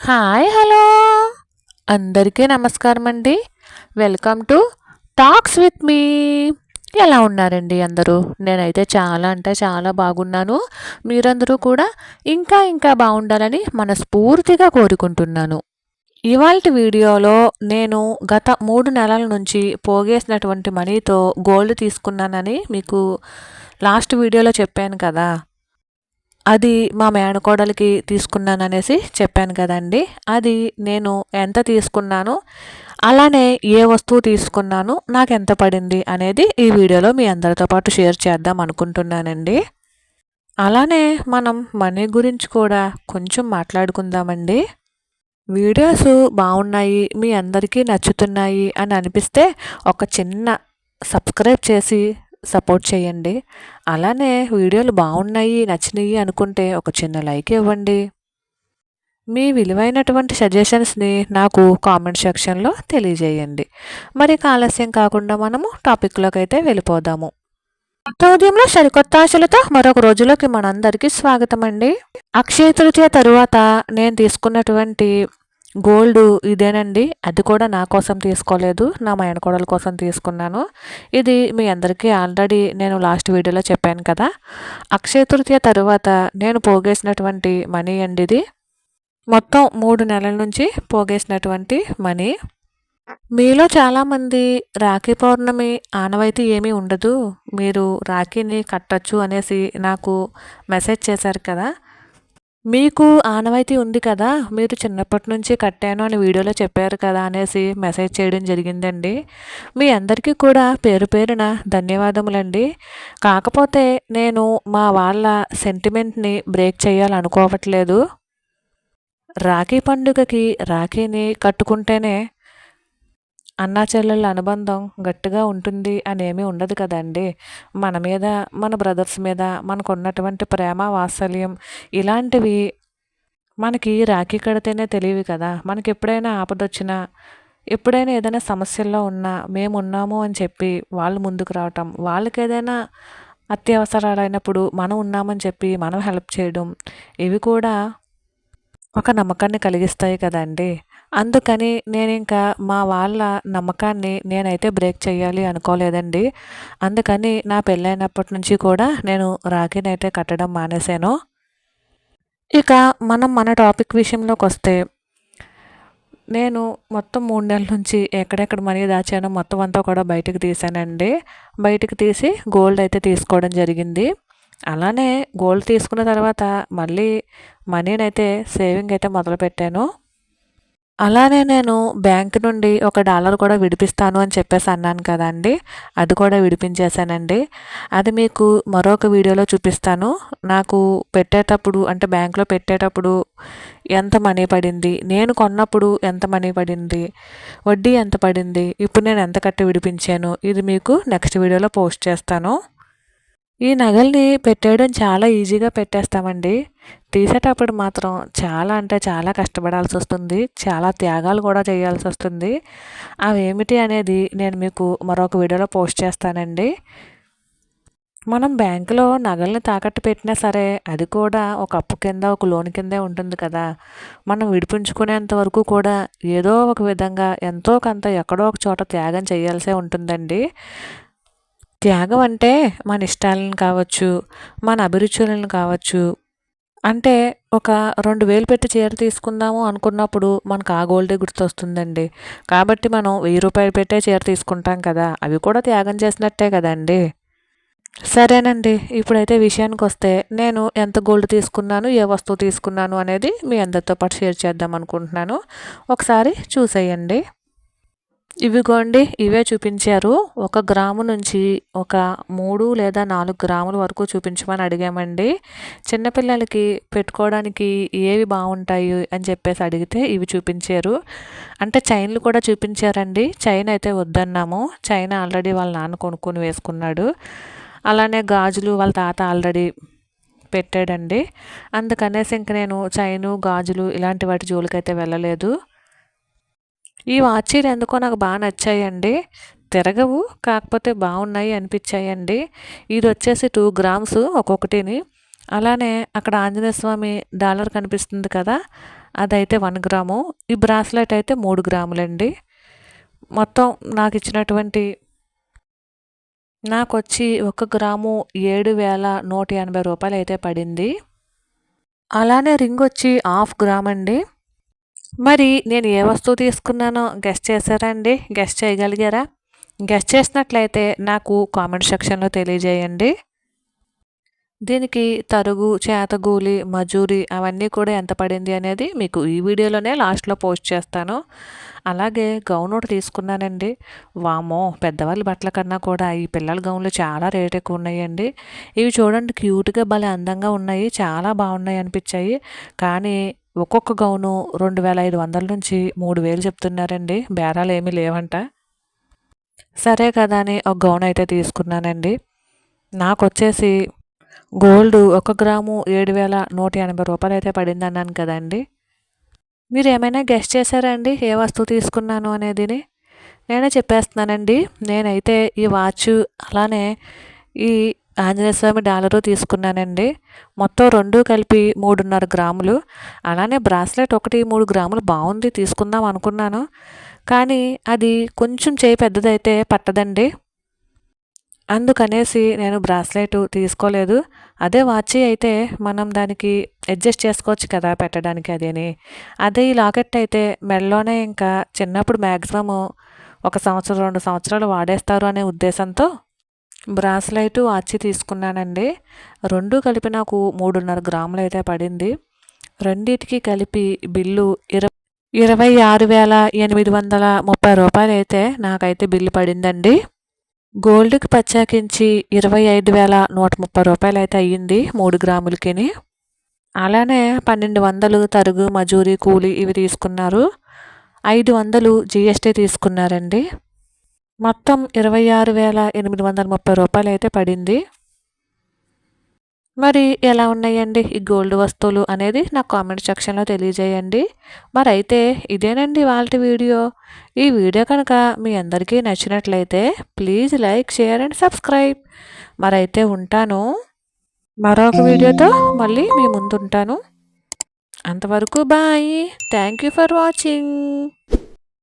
Hi hello. అందరికీ నమస్కారం అండి. Welcome to talks with me. ఎలా ఉన్నారండి అందరూ? నేనైతే చాలా అంటే చాలా బాగున్నాను. మీరందరూ కూడా ఇంకా ఇంకా బాగుండాలని మనస్ఫూర్తిగా కోరుకుంటున్నాను. ఇవాళ వీడియోలో నేను గత మూడు నెలల నుంచి పోగేసినటువంటి మనీతో గోల్డ్ తీసుకున్నానని మీకు లాస్ట్ వీడియోలో చెప్పాను కదా. అది మా మేనకోడలికి తీసుకున్నాననేసి చెప్పాను కదండి. అది నేను ఎంత తీసుకున్నాను అలానే ఏ వస్తువు తీసుకున్నాను నాకు ఎంత పడింది అనేది ఈ వీడియోలో మీ అందరితో పాటు షేర్ చేద్దాం అనుకుంటున్నానండి. అలానే మనం మనీ గురించి కూడా కొంచెం మాట్లాడుకుందామండి. వీడియోస్ బాగున్నాయి మీ అందరికీ నచ్చుతున్నాయి అని అనిపిస్తే ఒక చిన్న సబ్స్క్రైబ్ చేసి సపోర్ట్ చేయండి. అలానే వీడియోలు బాగున్నాయి నచ్చినాయి అనుకుంటే ఒక చిన్న లైక్ ఇవ్వండి. మీ విలువైనటువంటి సజెషన్స్ని నాకు కామెంట్ సెక్షన్లో తెలియజేయండి. మరి ఆలస్యం కాకుండా మనము టాపిక్లోకి అయితే వెళ్ళిపోదాము. ఉదయంలో సరికొత్త ఆశలతో మరొక రోజులోకి మనందరికీ స్వాగతం అండి అక్షయ తృతీయ తరువాత నేను తీసుకున్నటువంటి గోల్డ్ ఇదేనండి. అది కూడా నా కోసం తీసుకోలేదు. నా మేనకోడల కోసం తీసుకున్నాను. ఇది మీ అందరికీ ఆల్రెడీ నేను లాస్ట్ వీడియోలో చెప్పాను కదా. అక్షయ తృతీయ తరువాత నేను పోగేసినటువంటి మనీ అండి ఇది. మొత్తం మూడు నెలల నుంచి పోగేసినటువంటి మనీ. మీలో చాలామంది రాఖీ పౌర్ణమి ఆనవాయితీ ఏమీ ఉండదు. మీరు రాఖీని కట్టచ్చు అనేసి నాకు మెసేజ్ చేశారు కదా. మీకు ఆనవాయితీ ఉంది కదా మీరు చిన్నప్పటి నుంచి కట్టాను అని వీడియోలో చెప్పారు కదా అనేసి మెసేజ్ చేయడం జరిగిందండి. మీ అందరికీ కూడా పేరు పేరున ధన్యవాదములండి. కాకపోతే నేను మా వాళ్ళ సెంటిమెంట్ని బ్రేక్ చేయాలనుకోవట్లేదు. రాఖీ పండుగకి రాఖీని కట్టుకుంటేనే అన్నా చెల్లెళ్ళ అనుబంధం గట్టిగా ఉంటుంది అనేమి ఉండదు కదండి. మన మీద మన బ్రదర్స్ మీద మనకు ఉన్నటువంటి ప్రేమ వాత్సల్యం ఇలాంటివి మనకి రాఖీ కడితేనే తెలియవి కదా. మనకి ఎప్పుడైనా ఆపదొచ్చినా ఎప్పుడైనా ఏదైనా సమస్యల్లో ఉన్నా మేము ఉన్నాము అని చెప్పి వాళ్ళు ముందుకు రావటం వాళ్ళకి ఏదైనా అత్యవసరాలైనప్పుడు మనం ఉన్నామని చెప్పి మనం హెల్ప్ చేయడం ఇవి కూడా ఒక నమ్మకాన్ని కలిగిస్తాయి కదండి. అందుకని నేను ఇంకా మా వాళ్ళ నమ్మకాన్ని నేనైతే బ్రేక్ చేయాలి అనుకోలేదండి. అందుకని నా పెళ్ళైనప్పటి నుంచి కూడా నేను రాఖీని అయితే కట్టడం మానేశాను. ఇక మనం మన టాపిక్ విషయంలోకి వస్తే నేను మొత్తం మూడు నెలల నుంచి ఎక్కడెక్కడ మనీ దాచానో మొత్తం అంతా కూడా బయటకు తీసానండి బయటకు తీసి గోల్డ్ అయితే తీసుకోవడం జరిగింది. అలానే గోల్డ్ తీసుకున్న తర్వాత మళ్ళీ మనీని అయితే సేవింగ్ అయితే మొదలుపెట్టాను. అలానే నేను బ్యాంక్ నుండి ఒక డాలర్ కూడా విడిపిస్తాను అని చెప్పేసి అన్నాను కదండి. అది కూడా విడిపించేశానండి. అది మీకు మరొక వీడియోలో చూపిస్తాను. నాకు పెట్టేటప్పుడు అంటే బ్యాంక్లో పెట్టేటప్పుడు ఎంత మనీ పడింది? నేను కొన్నప్పుడు ఎంత మనీ పడింది? వడ్డీ ఎంత పడింది? ఇప్పుడు నేను ఎంత కట్టి విడిపించాను? ఇది మీకు నెక్స్ట్ వీడియోలో పోస్ట్ చేస్తాను. ఈ నగల్ని పెట్టేయడం చాలా ఈజీగా పెట్టేస్తామండి. తీసేటప్పుడు మాత్రం చాలా అంటే చాలా కష్టపడాల్సి వస్తుంది. చాలా త్యాగాలు కూడా చేయాల్సి వస్తుంది. అవేమిటి అనేది నేను మీకు మరొక వీడియోలో పోస్ట్ చేస్తానండి. మనం బ్యాంకులో నగల్ని తాకట్టు పెట్టినా సరే అది కూడా ఒక అప్పు కింద ఒక లోన్ కిందే ఉంటుంది కదా. మనం విడిపించుకునేంత వరకు కూడా ఏదో ఒక విధంగా ఎంతో కొంత ఎక్కడో ఒక చోట త్యాగం చేయాల్సే ఉంటుందండి. త్యాగం అంటే మన ఇష్టాలను కావచ్చు మన అభిరుచులను కావచ్చు. అంటే ఒక రెండు వేలు పెట్టి చీర తీసుకుందాము అనుకున్నప్పుడు మనకు ఆ గోల్డే గుర్తొస్తుందండి. కాబట్టి మనం వెయ్యి రూపాయలు పెట్టే చీర తీసుకుంటాం కదా అవి కూడా త్యాగం చేసినట్టే కదండి. సరేనండి ఇప్పుడైతే విషయానికి వస్తే నేను ఎంత గోల్డ్ తీసుకున్నాను ఏ వస్తువు తీసుకున్నాను అనేది మీ అందరితో పాటు షేర్ చేద్దాం అనుకుంటున్నాను. ఒకసారి చూసేయండి. ఇవిగోండి ఇవే చూపించారు. ఒక గ్రాము నుంచి ఒక మూడు లేదా నాలుగు గ్రాముల వరకు చూపించమని అడిగామండి. చిన్నపిల్లలకి పెట్టుకోవడానికి ఏవి బాగుంటాయి అని చెప్పేసి అడిగితే ఇవి చూపించారు. అంటే చైన్లు కూడా చూపించారండి. చైన్ అయితే వద్దన్నాము. చైన్ ఆల్రెడీ వాళ్ళ నాన్న కొనుక్కొని వేసుకున్నాడు. అలానే గాజులు వాళ్ళ తాత ఆల్రెడీ పెట్టాడండి. అందుకనేసి ఇంక నేను చైను గాజులు ఇలాంటి వాటి జోలికైతే వెళ్ళలేదు. ఈ వాచీలు ఎందుకో నాకు బాగా నచ్చాయండి. తిరగవు కాకపోతే బాగున్నాయి అనిపించాయండి. ఇది వచ్చేసి టూ గ్రామ్స్ ఒక్కొక్కటిని. అలానే అక్కడ ఆంజనేయ స్వామి డాలర్ కనిపిస్తుంది కదా అదైతే వన్ గ్రాము. ఈ బ్రాస్లెట్ అయితే మూడు గ్రాములండి. మొత్తం నాకు ఇచ్చినటువంటి నాకు వచ్చి ఒక గ్రాము ఏడు వేల నూట ఎనభై రూపాయలు అయితే పడింది. అలానే రింగ్ వచ్చి హాఫ్ గ్రామ్ అండి మరి నేను ఏ వస్తువు తీసుకున్నానో గెస్ట్ చేశారా అండి? గెస్ట్ చేయగలిగారా? గెస్ట్ చేసినట్లయితే నాకు కామెంట్ సెక్షన్లో తెలియజేయండి. దీనికి తరుగు చేతగూలి మజూరి అవన్నీ కూడా ఎంత పడింది అనేది మీకు ఈ వీడియోలోనే లాస్ట్లో పోస్ట్ చేస్తాను. అలాగే గౌన్ ఒకటి తీసుకున్నానండి. వామో పెద్దవాళ్ళ బట్టల కన్నా కూడా ఈ పిల్లల గౌన్లు చాలా రేట్ ఎక్కువ ఉన్నాయండి. ఇవి చూడండి క్యూట్గా భలే అందంగా ఉన్నాయి. చాలా బాగున్నాయి అనిపించాయి. కానీ ఒక్కొక్క గౌను రెండు వేల ఐదు వందల నుంచి మూడు వేలు చెప్తున్నారండి. బేరాలు ఏమీ లేవంట. సరే కదా అని ఒక గౌన్ అయితే తీసుకున్నానండి. నాకు వచ్చేసి గోల్డ్ ఒక గ్రాము ఏడు వేల నూట ఎనభై రూపాయలు అయితే పడింది అన్నాను కదండి. మీరు ఏమైనా గెస్ట్ చేశారా అండి? ఏ వస్తువు తీసుకున్నాను అనేదిని? నేనే చెప్పేస్తున్నానండి. నేనైతే ఈ వాచ్ అలానే ఈ ఆంజనేయస్వామి డాలరు తీసుకున్నానండి. మొత్తం రెండు కలిపి మూడున్నర గ్రాములు. అలానే బ్రాస్లెట్ ఒకటి మూడు గ్రాములు బాగుంది తీసుకుందాం అనుకున్నాను. కానీ అది కొంచెం చేయి పెద్దదైతే పట్టదండి. అందుకనేసి నేను బ్రాస్లెట్ తీసుకోలేదు. అదే వాచి అయితే మనం దానికి అడ్జస్ట్ చేసుకోవచ్చు కదా పెట్టడానికి అదేని. అదే ఈ లాకెట్ అయితే మెడలోనే ఇంకా చిన్నప్పుడు మ్యాక్సిమము ఒక సంవత్సరం రెండు సంవత్సరాలు వాడేస్తారు అనే ఉద్దేశంతో బ్రాస్లైట్ అచ్చి తీసుకున్నానండి. రెండు కలిపి నాకు మూడున్నర గ్రాములు అయితే పడింది. రెండిటికి కలిపి బిల్లు ఇరవై ఇరవై ఆరు వేల ఎనిమిది వందల ముప్పై రూపాయలు అయితే నాకైతే బిల్లు పడిందండి. గోల్డ్కి ప్రత్యేకించి ఇరవై ఐదు వేల నూట ముప్పై రూపాయలు అయితే అయ్యింది మూడు గ్రాములకి అలానే పన్నెండు వందలు తరుగు మజూరి కూలి ఇవి తీసుకున్నారు. ఐదు వందలు జిఎస్టీ తీసుకున్నారండి. మొత్తం ఇరవై ఆరు వేల ఎనిమిది వందల ముప్పై రూపాయలు అయితే పడింది. మరి ఎలా ఉన్నాయండి ఈ గోల్డ్ వస్తువులు అనేది నాకు కామెంట్ సెక్షన్లో తెలియజేయండి. మరి అయితే ఇదేనండి వాళ్ళ వీడియో. ఈ వీడియో కనుక మీ అందరికీ నచ్చినట్లయితే please like share and subscribe. మరైతే ఉంటాను. మరొక వీడియోతో మళ్ళీ మీ ముందుంటాను. అంతవరకు bye. Thank you for watching.